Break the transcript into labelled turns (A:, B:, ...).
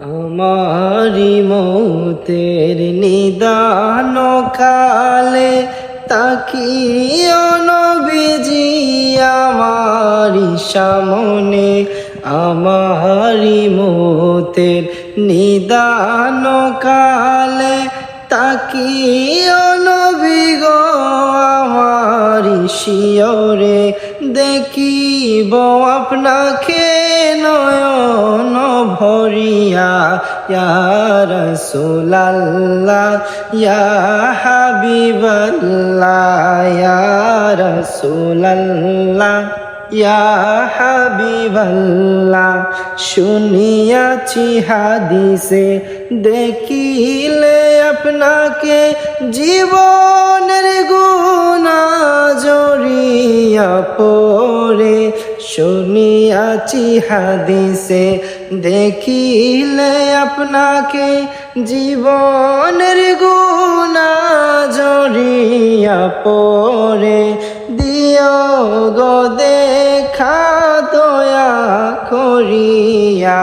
A: আমারি মৌতের নিদান কালে তাকিও নবীজি আমারি সামনে, আমারি মৌতের নিদান কালে তাকিও নবী গো আমারি শিয়রে, দেখিব আপনাকে নয়ন ভরিয়া ইয়া হাবিবাল্লাহ ইয়া রাসূলাল্লাহ ইয়া হাবিবাল্লাহ। শুনিয়াছি হাদিসে দেখিলে আপনাকে জীবনের গুণা জড়িয়া শুনিয়াছি হাদিসে দেখিলে আপনাকে জীবনের গুণা জড়িয়া পরে দিয় গদে দেখা দয়া করিয়া